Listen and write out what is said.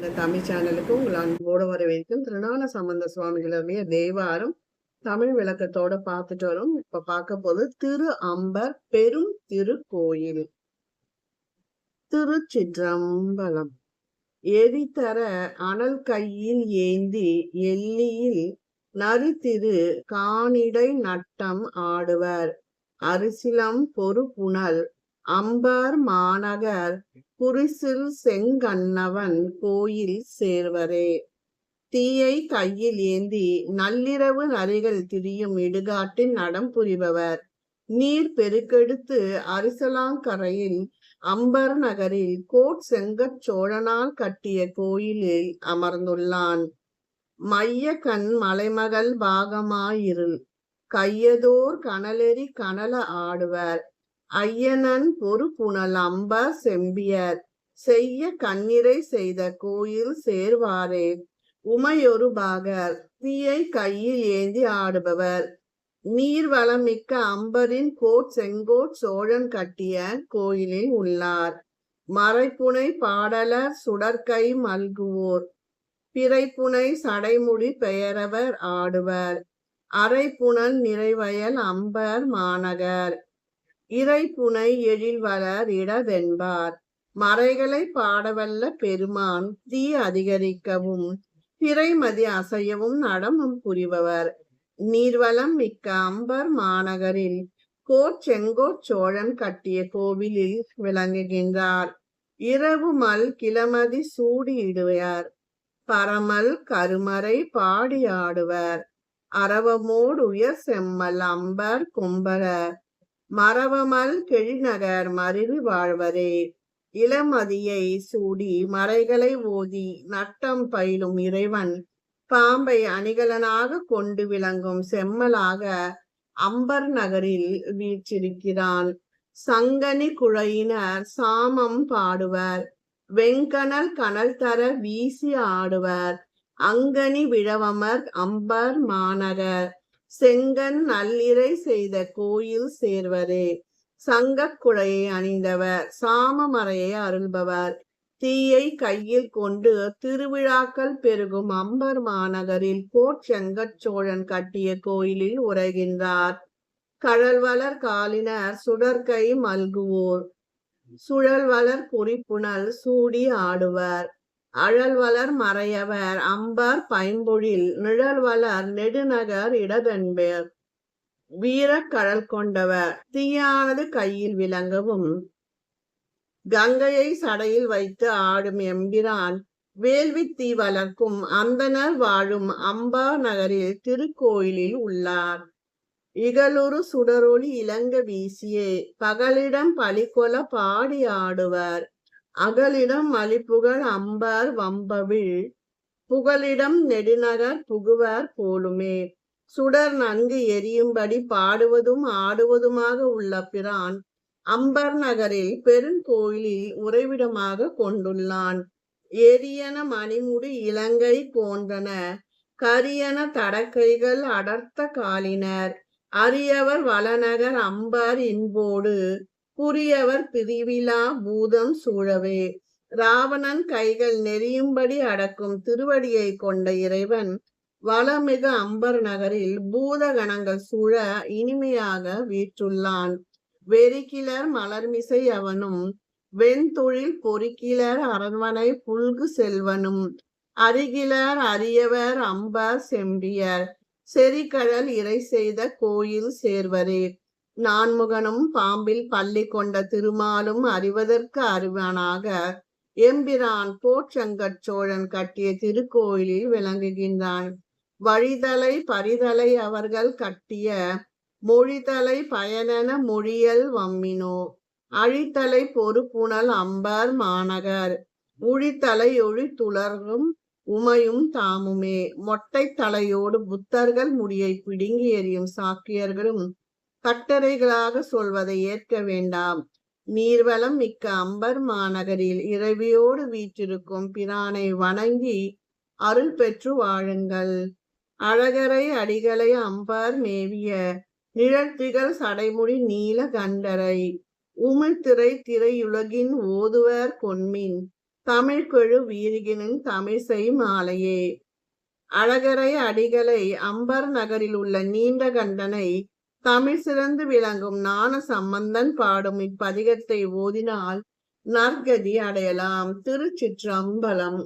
இந்த தமிழ் சேனலுக்கு உங்கள் அன்போடு வரவேற்கும் திருநான சம்பந்த சுவாமிகளுடைய தேவாரம் தமிழ் விளக்கத்தோட பார்த்துட்டு வரும். இப்ப பார்க்க போது திரு அம்பர் பெரும் திருக்கோயில். திருச்சிற்றம்பலம். எரித்தர அனல் கையில் ஏந்தி எல்லியில் நரித்திரு காணிடை நட்டம் ஆடுவர். அரிசிலம் பொறுப்புணல் அம்பர் மாநகர் குறிசில் செங்கண்ணவன் கோயில் சேர்வரே. தீயை கையில் ஏந்தி நள்ளிரவு நரிகள் திரியும் இடுகாட்டில் நடம் புரிபவர். நீர் பெருக்கெடுத்து அரிசலாங்கரையில் அம்பர் நகரில் கோட் செங்கச் சோழனால் கட்டிய கோயிலில் அமர்ந்துள்ளான். மைய கண் மலைமகள் பாகமாயிருள். கையதோர் கனலெறி கனல ஆடுவர். ஐயனன் பொறு புனல் அம்பா செம்பியர் செய்ய கண்ணிரை செய்த கோயில் சேர்வாரே. உமையொரு பாகர் தீயை கையில் ஏந்தி ஆடுபவர். நீர்வளம் மிக்க அம்பரின் கோட் செங்கோட் சோழன் கட்டிய கோயிலில் உள்ளார். மறைப்புனை பாடலர் சுடற்கை மல்குவோர். பிறைப்புனை சடைமுடி பெயரவர் ஆடுவர். அரைப்புணல் நிறைவயல் அம்பர் மாநகர். இறைப்புனை எழில்வளர் இடவென்பார். மறைகளை பாடவல்ல பெருமான் தீ அதிகரிக்கவும் திரைமதி அசையவும் நடமும் புரிபவர். நீர்வளம் மிக்க அம்பர் மாநகரில் கோச்செங்கோ சோழன் கட்டிய கோவிலில் விளங்குகின்றார். இரவு மல் கிளமதி சூடியிடுவார் பரமல் கருமறை பாடி ஆடுவர். அரவமோடு உயர் செம்மல் அம்பர் கும்பர மரவமல் கெழிநகர் மருவி வாழ்வரே இளமதியை சூடி மறைகளை ஓதி நட்டம் பயிலும் இறைவன். பாம்பை அணிகலனாக கொண்டு விளங்கும் செம்மலாக அம்பர் நகரில் வீற்றிருக்கிறான். சங்கனி குழையினர் சாமம் பாடுவர். வெங்கனல் கனல் தர வீசி ஆடுவர். அங்கனி விழவமர் அம்பர் மாநகர். செங்கன் நல்லிறை செய்த கோயில் சேர்வரே. சங்கக்குடையை அணிந்தவர் சாமமறையை அருள்பவர். தீயை கையில் கொண்டு திருவிழாக்கள் பெருகும் அம்பர் மாநகரில் கோட்செங்கச் சோழன் கட்டிய கோயிலில் உரைகின்றார். கழல்வளர் காலினர் சுடற்கை மல்குவோர். சுழல்வளர் குறிப்புணல் சூடி ஆடுவர். அழல்வளர் மறையவர் அம்பர் பைம்பொழில் நிழல்வலர் நெடுநகர் இடதென்பேர். வீரக்கடல் கொண்டவர் தீயானது கையில் விளங்கவும். கங்கையை சடையில் வைத்து ஆடும் எம்பிரான் வேள்வி தீ வளர்க்கும் அந்தனர் வாழும் அம்பா நகரில் திருக்கோயிலில் உள்ளார். இகலுறு சுடரொளி இலங்க வீசியே பகலிடம் பலிகொல பாடி ஆடுவர். அகலிடம் மலிப்புகழ் அம்பர் வம்பவிழ் புகலிடம் நெடுநகர் புகுவர் போலுமே. சுடர் நன்கு எரியும்படி பாடுவதும் ஆடுவதுமாக உள்ள பிரான் அம்பர் நகரில் பெருங்கோயிலில் உறைவிடமாக கொண்டுள்ளான். எரியன மணிமுடி இலங்கை போன்றன கரியன தடக்கைகள் அடர்த்த காலினர். அரியவர் வளநகர் அம்பர் இன்போடு புரியவர் பிரிவிழா பூதம் சூழவே. ராவணன் கைகள் நெறியும்படி அடக்கும் திருவடியை கொண்ட இறைவன் வளமிகு அம்பர் நகரில் பூத கணங்கள் சூழ இனிமையாக வீற்றுள்ளான். வெறிக்கிலர் மலர்மிசை அவனும் வெண்தொழில் பொறிக்கிலர் அரண்மனை புல்கு செல்வனும் அருகிலர் அரியவர் அம்பர் செம்பியர் செறிகழல் இறை செய்த கோயில் சேர்வரே. நான்முகனும் பாம்பில் பள்ளி கொண்ட திருமாலும் அறிவதற்கு அறிவானாக எம்பிரான் போற்றங்கட் சோழன் கட்டிய திருக்கோயிலில் விளங்குகின்றான். வழிதலை பரிதலை அவர்கள் கட்டிய மொழிதலை பயனென மொழியல் வம்மினோ. அழித்தலை பொறுப்புணல் அம்பர் மாநகர். உழித்தலை ஒளி உமையும் தாமுமே. மொட்டை தலையோடு புத்தர்கள் முடியை பிடுங்கி எறியும் சாக்கியர்களும் கட்டளைகளாக சொல்வதை ஏற்க வேண்டாம். நீர்வளம் மிக்க அம்பர் மாநகரில் இரவியோடு வீற்றிருக்கும் பிரானை வணங்கி அருள் பெற்று வாழுங்கள். அழகரை அடிகளை அம்பர் மேவிய நிழற்திகள் சடைமுடி நீல கண்டரை. உமிழ்திரை திரையுலகின் ஓதுவர் கொன்மின் தமிழ்கொழு வீரிகினும் தமிழ்சை மாலையே. அழகரை அடிகளை அம்பர் நகரில் உள்ள நீண்ட கண்டனை தமிழ் சிறந்து விளங்கும் ஞான சம்பந்தன் பாடும் இப்பதிகத்தை ஓதினால் நற்கதி அடையலாம். திருச்சிற்றம்பலம்.